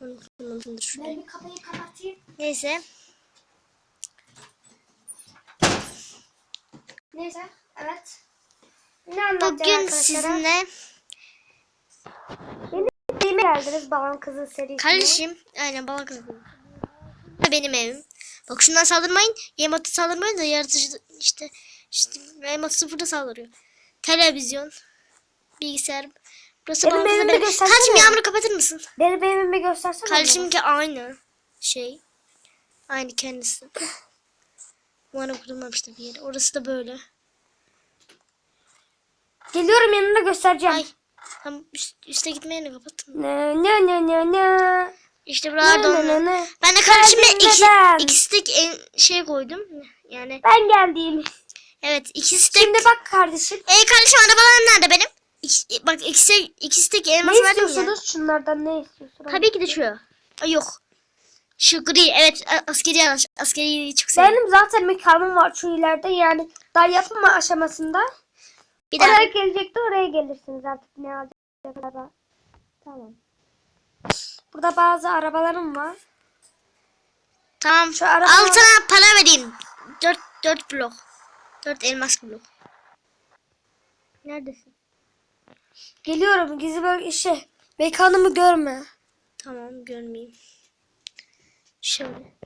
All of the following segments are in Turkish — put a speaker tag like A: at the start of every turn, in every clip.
A: Ben bir kapıyı kapatayım.
B: Neyse.
A: Neyse. Evet. Ne anlatacağım
B: Bugün sizinle
A: Filme geldiniz Babam Kızı serisine.
B: kardeşim aynen baba kızım. Bu Benim evim. Bak şundan saldırmayın. Yematı saldırmayın da yaratıcı işte işte Yematı sıfırda saldırıyor. Televizyon, bilgisayar. Burası
A: Benim evimi
B: benim.
A: göstersene.
B: Kardeşim yağmuru kapatır mısın?
A: Benim evimi göstersene.
B: Kardeşimki aynı şey. Aynı kendisi. Umarım kurulmamıştır bir yere. Orası da böyle.
A: Geliyorum yanında göstereceğim.
B: Ay. Tam üst, üste gitmeyeni kapattım.
A: Ne ne ne ne ne.
B: İşte buralarda
A: ne ne ne.
B: Ben de kardeşime ikisi tek en şey koydum. Yani
A: Ben geldim.
B: evet ikisi tek.
A: Şimdi bak kardeşim.
B: E kardeşim arabalarım nerede benim? İki- bak ikisi, ikisi tek elması
A: Ne
B: ya.
A: istiyorsunuz? Şunlardan ne istiyorsunuz?
B: Tabii ki de şu. Ay yok. Şu gri evet askeri araç. Askeri seviyorum.
A: Benim zaten mekanım var şu ileride yani daha yapım aşamasında.
B: Bir daha.
A: Oraya gelecekti oraya gelirsiniz artık ne araba. Tamam. Burada bazı arabalarım var.
B: Tamam.
A: Şu araba-
B: Altına para vereyim. Dört, dört blok. Dört elmas blok. Neredesin?
A: Geliyorum gizli bölge işe. Mekanımı görme.
B: Tamam görmeyeyim. Şöyle.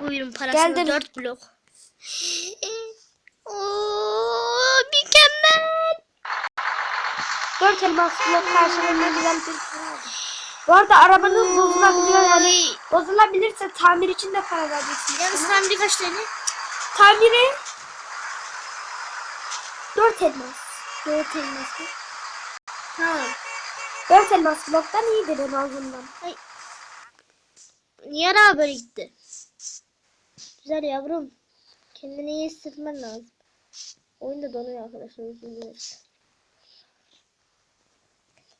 B: Buyurun parasını
A: Geldim.
B: dört blok. Oo, mükemmel.
A: Dört elmas blok karşılığında güzel bir para aldım. Bu arada arabanız bozulabiliyor yani. Bozulabilirse tamir için de para vereceksiniz.
B: Yalnız tamiri kaç tane?
A: Tamiri dört elmas.
B: Dört elmas mı? Tamam.
A: Dört elmas bloktan iyidir en azından.
B: Niye araba böyle gitti? Güzel yavrum. Kendini iyi hissetmen lazım. Oyunda donuyor arkadaşlar. dileriz.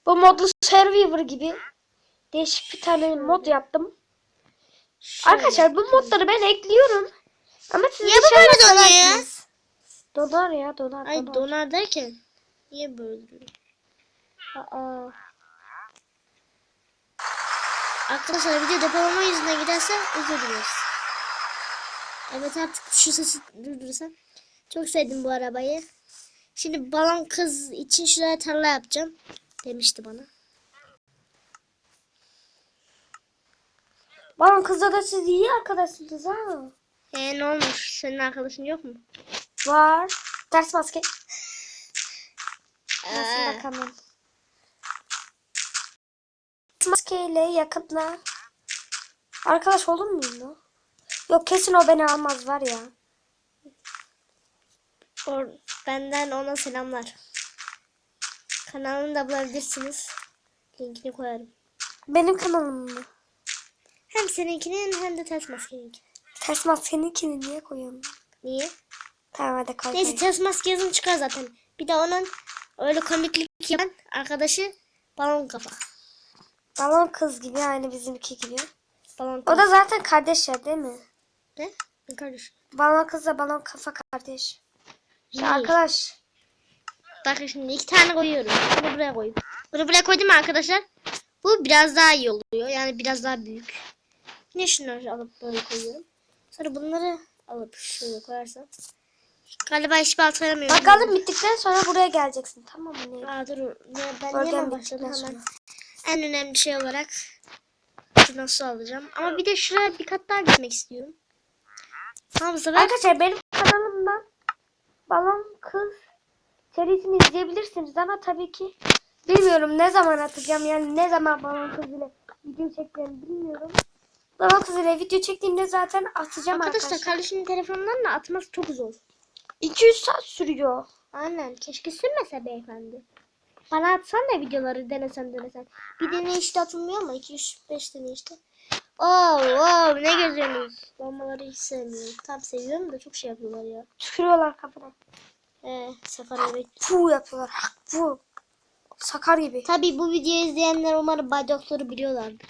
A: Bu modlu Survivor gibi değişik bir tane mod yaptım.
B: Şöyle.
A: Arkadaşlar bu modları ben ekliyorum. Ama siz
B: Niye bu böyle donuyor.
A: Donar ya donar
B: Ay
A: donar.
B: derken niye böyle?
A: Aa.
B: Arkadaşlar video depolama yüzünden giderse özür dileriz. Evet artık şu sesi durdursam. Çok sevdim bu arabayı. Şimdi balon kız için şuraya tarla yapacağım. Demişti bana.
A: Balon kızla da siz iyi arkadaşsınız ha.
B: E ne olmuş? Senin arkadaşın yok mu?
A: Var. Ters maske.
B: Ee,
A: Nasıl bakalım. Maskeyle yakınla. Arkadaş olur muyum? Yok kesin o beni almaz var ya.
B: or, benden ona selamlar. Kanalını da bulabilirsiniz. Linkini koyarım.
A: Benim kanalım mı?
B: Hem seninkinin hem de ters maskeninki.
A: Ters maskeninkini niye koyuyorum?
B: Niye?
A: Tamam hadi koy.
B: Neyse ters maske yazın çıkar zaten. Bir de onun öyle komiklik yapan arkadaşı balon kafa.
A: Balon kız gibi aynı bizimki gibi.
B: Balon
A: O
B: kafa.
A: da zaten kardeş ya değil mi?
B: Ne? Ne kardeş?
A: Balon kızla balon kafa kardeş.
B: İyi.
A: arkadaş.
B: Bakın şimdi iki tane koyuyorum. Bunu buraya koyayım. Bunu buraya koydum arkadaşlar? Bu biraz daha iyi oluyor. Yani biraz daha büyük. Yine şunları alıp böyle koyuyorum. Sonra bunları alıp şöyle koyarsam. Galiba hiçbir alt koyamıyorum.
A: Bakalım bittikten sonra buraya geleceksin tamam mı?
B: Aa dur. Ne, ben
A: Bölgem
B: niye başladım hemen. En önemli şey olarak nasıl alacağım. Ama bir de şuraya bir kat daha gitmek istiyorum. Tamam bu sefer
A: Arkadaşlar benim kanalımdan balon kız serisini izleyebilirsiniz ama tabii ki bilmiyorum ne zaman atacağım yani ne zaman balon kız ile video çekeceğimi bilmiyorum. Balon kız ile video çektiğimde zaten atacağım
B: arkadaşlar
A: arkadaşlar.
B: kardeşimin telefonundan da atması çok zor.
A: 200 saat sürüyor.
B: Aynen. Keşke sürmese beyefendi. Bana atsan da videoları denesen denesen. Bir dene işte atılmıyor ama 2 3 5 tane işte. Oo, oo ne geziyorsunuz? Bombaları hiç sevmiyorum. Tam seviyorum da çok şey yapıyorlar ya.
A: Tükürüyorlar kafana.
B: Ee, sefer evet.
A: Fu yapıyorlar. Fu. Sakar gibi.
B: Tabi bu videoyu izleyenler umarım Bay Doktor'u biliyorlardır.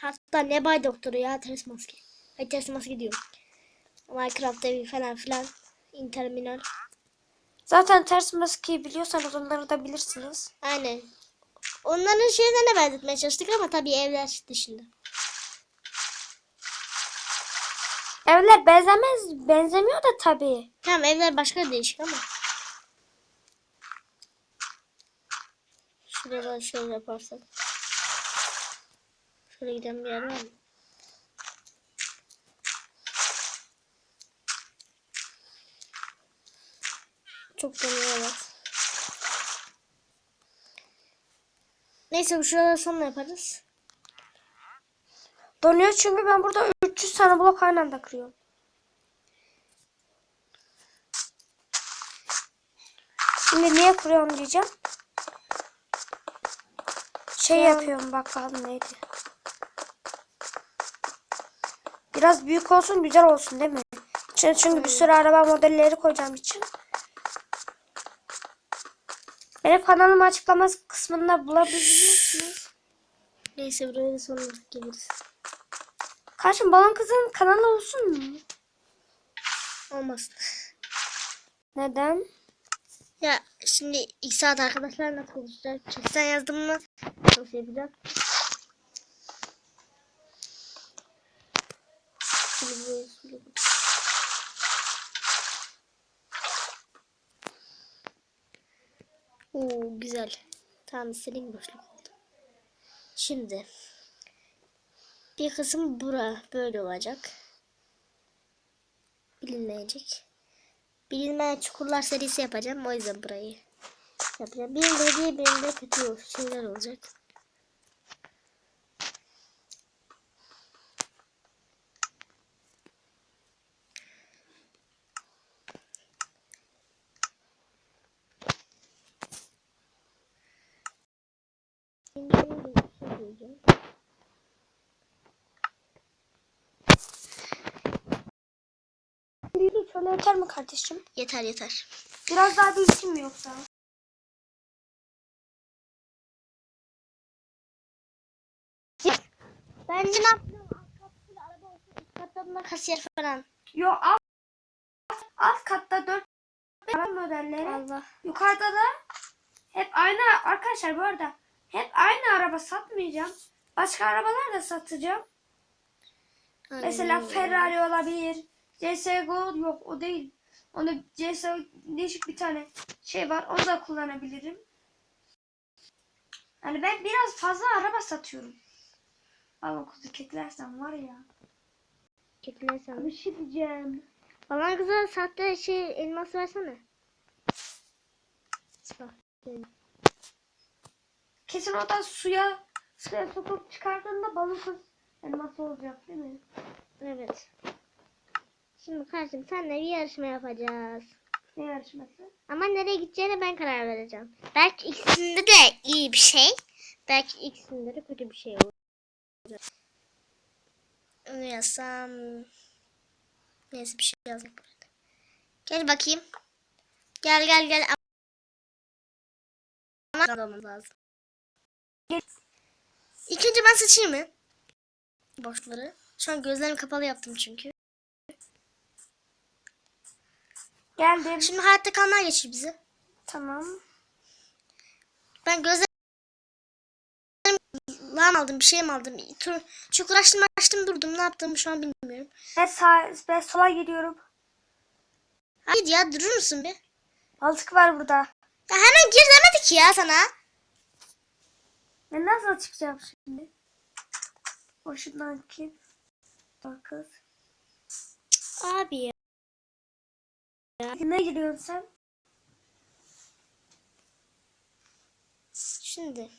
B: Hatta ne Bay Doktor'u ya ters maske. Ay ters maske diyorum. Minecraft evi falan filan. Interminal.
A: Zaten ters maskeyi biliyorsanız onları da bilirsiniz.
B: Aynen. onların şeylerine benzetmeye çalıştık ama tabii evler dışında.
A: Evler benzemez, benzemiyor da tabii.
B: Tamam evler başka değişik ama. Şurada şöyle yaparsak. Şöyle giden bir yer var mı? Çok dönüyor evet. Neyse bu şuraları sonra yaparız.
A: Donuyor çünkü ben burada 300 tane blok aynı anda kırıyorum. Şimdi niye kuruyorum diyeceğim. Şey
B: Ya.
A: yapıyorum bakalım neydi. Biraz büyük olsun güzel olsun değil mi? Çünkü, çünkü bir sürü araba modelleri koyacağım için. Benim kanalımı açıklama kısmında bulabilirsiniz.
B: Neyse buraya da sonra geliriz.
A: Karşım balon kızın kanalı olsun mu?
B: Olmasın.
A: Neden?
B: Ya şimdi ilk saat arkadaşlar nasıl konuşacak? Çünkü sen yazdın mı? Nasıl yapacak? Şimdi buraya sürüyorum. Oo güzel. Tamam istediğim boşluk oldu. Şimdi bir kısım bura böyle olacak. Bilinmeyecek. Bilinmeyen çukurlar serisi yapacağım. O yüzden burayı yapacağım. Birinde iyi birinde kötü şeyler olacak. Şimdi bir şey diyeceğim.
A: Büyük şöyle yeter mi kardeşim?
B: Yeter yeter.
A: Biraz daha büyüteyim mi yoksa?
B: Bence ne yapacağım? Alt katta araba olsun. Üst katta da kasiyer falan.
A: Yo alt, alt katta 4 araba modelleri.
B: Allah.
A: Yukarıda da hep aynı arkadaşlar bu arada hep aynı araba satmayacağım. Başka arabalar da satacağım. Mesela
B: Aynen.
A: Ferrari olabilir. CSGO yok o değil. Onu CSGO değişik bir tane şey var. Onu da kullanabilirim. Yani ben biraz fazla araba satıyorum. Ama kuzu keklersen var ya.
B: Ketine sen.
A: Bir şey diyeceğim.
B: Falan kıza sahte şey elmas versene. Bak.
A: Kesin o da suya suya sokup çıkardığında balık elması olacak değil mi?
B: Evet. Şimdi kardeşim senle bir yarışma yapacağız.
A: Ne yarışması?
B: Ama nereye gideceğine ben karar vereceğim. Belki ikisinde de iyi bir şey. Belki ikisinde de kötü bir şey olacak. Onu yazsam... Neyse bir şey yazmak burada. Gel bakayım. Gel gel gel. Ama olmamız lazım. İlk önce ben seçeyim mi? Boşları. Şu an gözlerimi kapalı yaptım çünkü.
A: Geldim.
B: Şimdi hayatta kalmaya geçir bizi.
A: Tamam.
B: Ben gözlerimi lan aldım bir şey mi aldım? Çok uğraştım açtım durdum ne yaptığımı şu an bilmiyorum.
A: Ben sağ ben sola gidiyorum.
B: Hayır ya durur musun bir?
A: Balık var burada.
B: Ya hemen gir demedik ya sana.
A: Ben nasıl çıkacağım şimdi? Boşundan kim? Kız.
B: Abi ya.
A: Ne giriyorsun sen?
B: Şimdi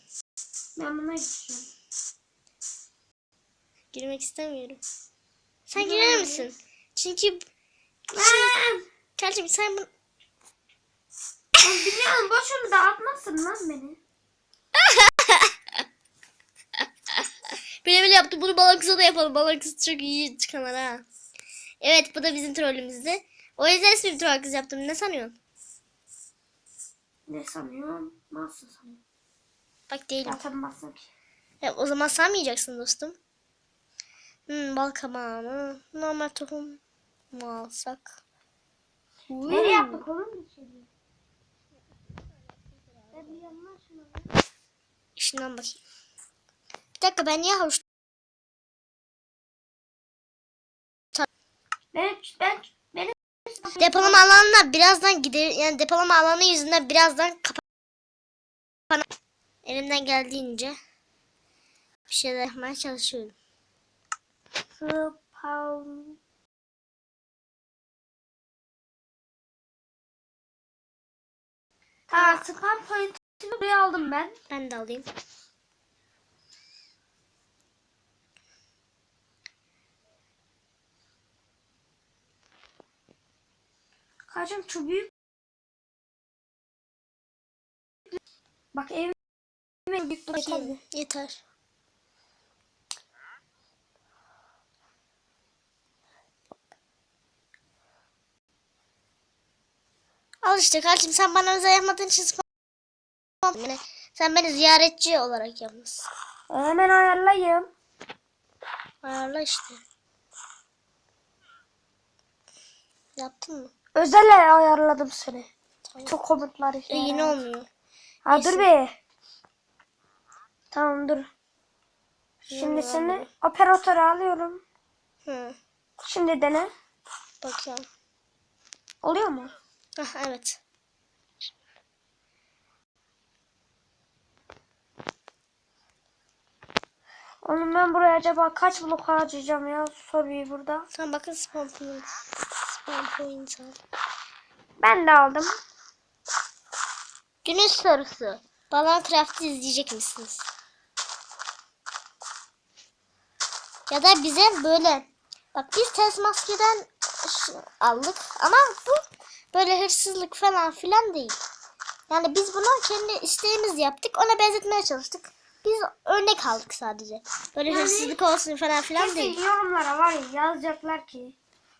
A: Ben buna gideceğim.
B: girmek istemiyorum. Sen girer misin? Çünkü
A: Ben,
B: Kardeşim sen bunu
A: ben biliyorum boşunu da atmasın lan beni.
B: Bile bile yaptı. Bunu balık da yapalım. Balık kız çok iyi çıkanlar ha. Evet bu da bizim trollümüzdü. O yüzden troll kız yaptım. Ne sanıyorsun?
A: Ne sanıyorum? Nasıl sanıyorum?
B: Bak değilim.
A: Atamazsın ki.
B: Ya, o zaman sanmayacaksın dostum. Hmm, bal kabağı mı? Normal tohum mu alsak?
A: Nereye yaptık oğlum.
B: Şundan bakayım. Bir dakika ben niye havuç
A: Ben, ben,
B: Depolama alanına birazdan gider yani depolama alanı yüzünden birazdan kapan elimden geldiğince bir şeyler yapmaya çalışıyorum.
A: Tamam spawn point'ini buraya aldım ben.
B: Ben de alayım.
A: Kaçım şu büyük. Bak evime büyük yeterli.
B: Bakayım. Yeter. Al işte kardeşim sen bana özel yapmadığın için spam- sen beni ziyaretçi olarak yapmışsın.
A: Hemen ayarlayayım.
B: Ayarla işte. Yaptın mı?
A: Özel ayarladım seni.
B: Tamam.
A: Çok komutları
B: E,
A: şey.
B: yine olmuyor.
A: Ha dur be. Tamam dur. Şimdi
B: Yine
A: seni
B: olmuyor.
A: operatöre alıyorum.
B: Hı.
A: Şimdi dene.
B: Bakıyorum.
A: Oluyor mu?
B: Hah, evet.
A: Oğlum ben buraya acaba kaç blok harcayacağım ya soruyu burada.
B: Tamam bakın spam Spam point al.
A: Ben de aldım.
B: Günün sorusu. Balon Craft'ı izleyecek misiniz? Ya da bize böyle bak biz test maskeden aldık ama bu böyle hırsızlık falan filan değil. Yani biz bunu kendi isteğimiz yaptık. Ona benzetmeye çalıştık. Biz örnek aldık sadece. Böyle
A: Yani-
B: hırsızlık olsun falan filan değil.
A: yorumlara var ya yazacaklar ki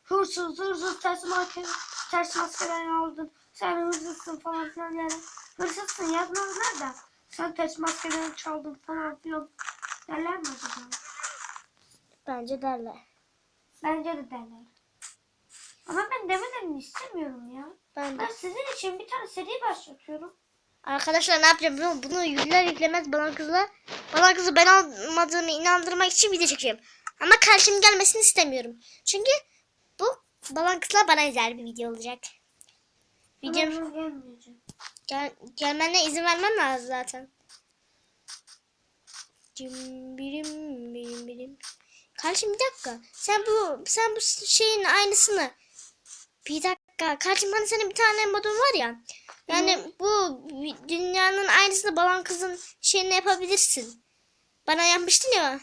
A: hırsız hırsız ters maske ters maskeden aldın sen hırsızsın falan filan yani hırsızsın yazmazlar da sen ters maskeden çaldın falan filan derler mi acaba?
B: Bence derler.
A: Bence de derler. Ama ben demelerini istemiyorum ya.
B: Ben de.
A: Ben sizin için bir tane seri başlatıyorum.
B: Arkadaşlar ne yapacağım biliyor musun? Bunu yükler yüklemez balon kızla balon kızı ben olmadığımı inandırmak için video çekeceğim. Ama karşım gelmesini istemiyorum. Çünkü bu balon kızla bana özel bir video olacak. Videom
A: gelmeyeceğim.
B: gel, gelmene izin vermem lazım zaten. Cim birim birim birim. Kardeşim bir dakika. Sen bu sen bu şeyin aynısını bir dakika. Kardeşim hani senin bir tane modun var ya. Yani bu dünyanın aynısını balon kızın şeyini yapabilirsin. Bana yapmıştın ya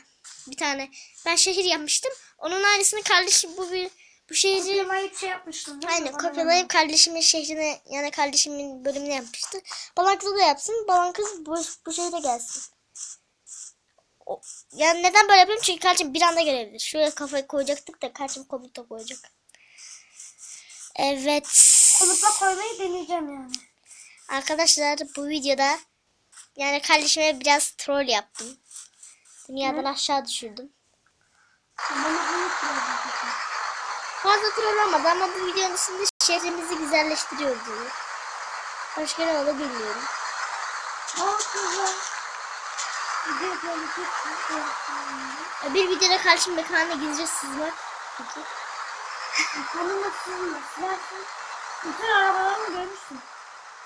B: bir tane. Ben şehir yapmıştım. Onun aynısını kardeşim bu bir bu şehri
A: Kopyalayıp şey yapmıştım. değil?
B: Aynen kopyalayıp kardeşimin şehrine yani kardeşimin bölümüne yapmıştı. Balon kızı da yapsın. Balon kız bu, bu şehre gelsin. O, yani neden böyle yapıyorum? Çünkü kardeşim bir anda gelebilir. Şuraya kafayı koyacaktık da kardeşim komuta koyacak. Evet.
A: Konukla koymayı deneyeceğim yani.
B: Arkadaşlar bu videoda yani kardeşime biraz troll yaptım. Dünyadan aşağı düşürdüm.
A: Bunu koyacağım.
B: Fazla troll olmadı ama bu videonun içinde şehrimizi güzelleştiriyoruz diyor. Başka ne olur bilmiyorum.
A: Bir
B: videoda karşım mekanına gideceğiz. Peki.
A: Kanımı sizin Sizlersin. Bütün arabalarımı görürsün.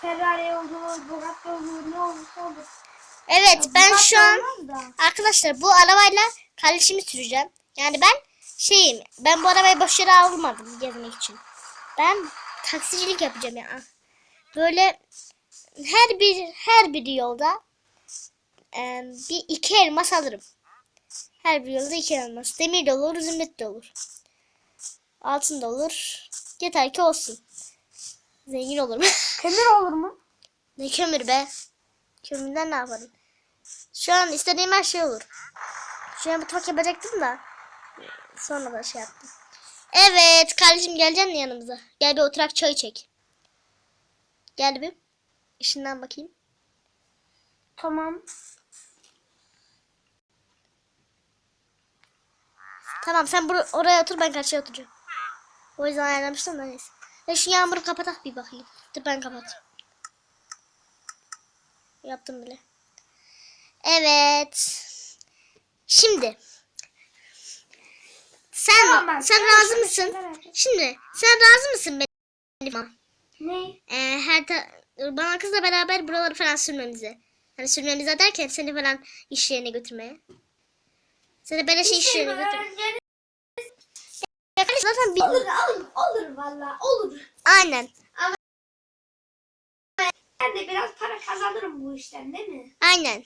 A: Ferrari olur, Bugatti olur, ne olursa olur.
B: Evet ben şu an arkadaşlar bu arabayla kardeşimi süreceğim. Yani ben şeyim ben bu arabayı boş yere almadım gezmek için. Ben taksicilik yapacağım ya. Böyle her bir her bir yolda e, bir iki elmas alırım. Her bir yolda iki elmas. Demir de olur, zümrüt de olur. Altın da olur. Yeter ki olsun. Zengin olurum.
A: Kömür olur mu?
B: Ne kömür be? Kömürden ne yaparım? Şu an istediğim her şey olur. Şu an mutfak yapacaktım da. Sonra da şey yaptım. Evet kardeşim geleceksin mi yanımıza? Gel bir oturak çay çek. Gel bir. İşinden bakayım.
A: Tamam.
B: Tamam sen bur oraya otur ben karşıya oturacağım. O yüzden ayarlamıştım da neyse. Ya şu yağmuru kapat bir bakayım. Dur ben kapat. Yaptım bile. Evet. Şimdi. Sen
A: Tamam ben-
B: sen
A: ben
B: razı mısın?
A: yapayım.
B: Şimdi sen razı mısın benim?
A: Ne?
B: Ee, her ta- bana kızla beraber buraları falan sürmemize. Hani sürmemize derken seni falan iş yerine götürmeye. Seni böyle şey iş yerine götür. Ya kardeş zaten bir...
A: Olur olur olur valla olur.
B: Aynen.
A: Ben de biraz para kazanırım bu işten değil mi?
B: Aynen.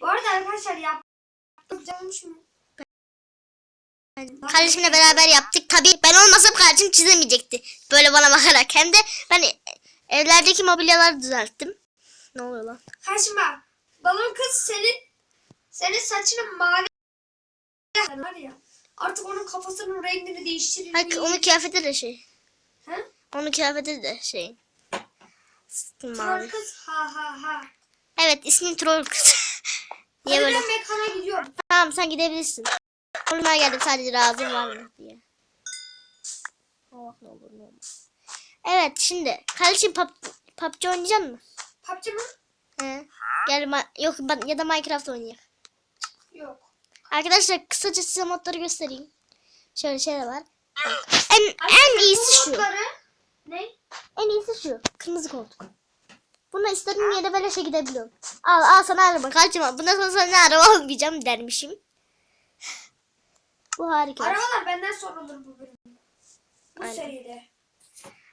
A: Bu arada arkadaşlar yaptım canmış mı?
B: Kardeşimle beraber yaptık. Tabii ben olmasam kardeşim çizemeyecekti. Böyle bana bakarak. Hem de ben evlerdeki mobilyaları düzelttim. Ne oluyor lan?
A: Karşıma balon kız senin senin saçının mavi var ya. Artık onun kafasının rengini değiştirir.
B: Hayır, onun kıyafeti de şey.
A: He?
B: Onun kıyafeti de şey.
A: Troll kız ha ha ha.
B: Evet ismin Troll kız. Niye böyle?
A: mekana gidiyorum.
B: Tamam sen gidebilirsin. Onunla geldim sadece razım var mı diye. Allah ne olur ne olmaz. Evet şimdi kardeşim pub, PUBG oynayacak mısın?
A: PUBG mı?
B: He. Gel yok ya da Minecraft oynayalım.
A: Yok.
B: Arkadaşlar kısaca size modları göstereyim. Şöyle şeyler var. Bak. En en iyisi şu.
A: Ne?
B: En iyisi şu. Kırmızı koltuk. Bununla istediğim yere böyle şey gidebiliyorum. Al al sana araba. Kaçma. Bundan sonra sana araba almayacağım dermişim. Bu harika.
A: Arabalar benden sorulur bu bölüm. Bu
B: Aynen.
A: seride.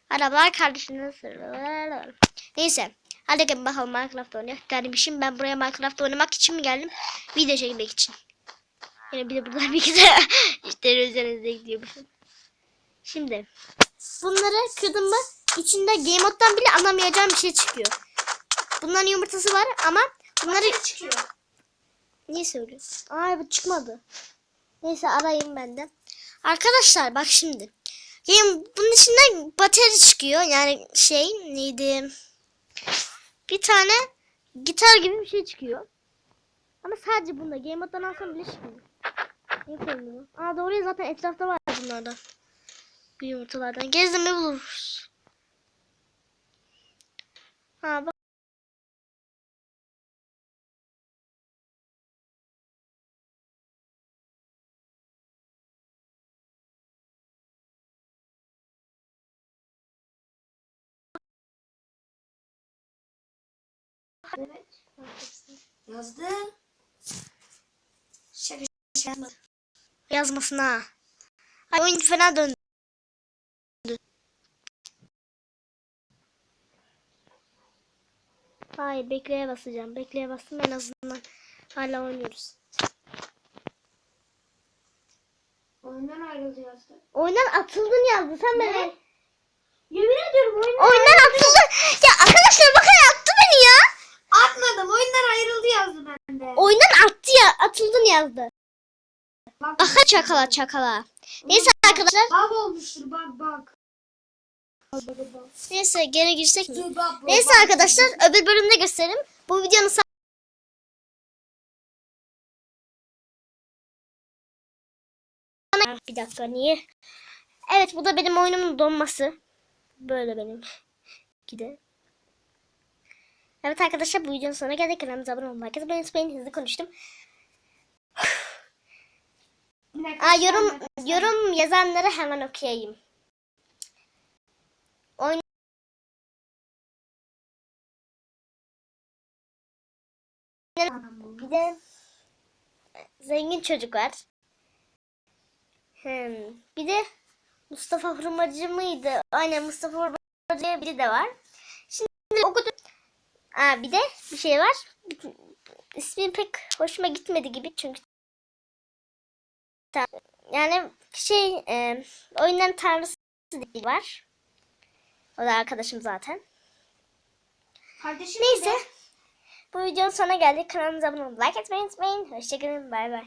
B: Arabalar kardeşine sırrı. Neyse. Hadi gelin bakalım Minecraft oynayalım. Dermişim ben buraya Minecraft oynamak için mi geldim? Video çekmek için. Yine bir de burada bir de işte üzerinizde gidiyormuşum. Şimdi bunları kırdım mı içinde game mode'dan bile anlamayacağım bir şey çıkıyor. Bunların yumurtası var ama bunları
A: Bunları çıkıyor.
B: niye söylüyorsun? Aa bu çıkmadı. Neyse arayayım ben de. Arkadaşlar bak şimdi. Game, bunun içinden bateri çıkıyor. Yani şey neydi? Bir tane gitar gibi bir şey çıkıyor. Ama sadece bunda. Game mode'dan alsam bile çıkmıyor. Ne koyayım? Aa doğru ya zaten etrafta var bunlardan. Bu yumurtalardan. Gezdim buluruz. Ha bak.
A: Yazdı. Şaka şaka yapmadım.
B: Yazmasın ha. Ay oyun fena döndü. Hayır bekleye basacağım. Bekleye bastım en azından. Hala oynuyoruz.
A: Oyundan ayrıldı yazdı.
B: Oyundan atıldın yazdı. Sen beni.
A: Yemin ediyorum oyundan
B: Oyundan atıldın. Ya arkadaşlar bakın ya.
A: Atmadım. Oyundan ayrıldı yazdı bende.
B: Oyundan attı ya. Atıldın yazdı.
A: Bak,
B: Aha çakala çakala. Neyse arkadaşlar.
A: Bug olmuştur bak bak.
B: Neyse geri girsek mi? Neyse arkadaşlar öbür bölümde gösterelim. Bu videonun Bir dakika niye? Evet bu da benim oyunumun donması. Böyle benim. Gide. Evet arkadaşlar bu videonun sonuna geldik. Kanalımıza abone olmayı, atmayı unutmayın. Hızlı konuştum. Aa, yorum yorum yazanları hemen okuyayım. Oyun Bir de zengin çocuk var. Hmm. Bir de Mustafa Hurmacı mıydı? Aynen Mustafa Hurmacı biri de var. Şimdi okudum. Aa, bir de bir şey var. İsmi pek hoşuma gitmedi gibi çünkü yani şey e, oyunların tanrısı diye var. O da arkadaşım zaten.
A: Kardeşim
B: Neyse.
A: de-
B: Bu videonun sonuna geldik. Kanalımıza abone olmayı, like etmeyi unutmayın. Hoşçakalın. Bay bay.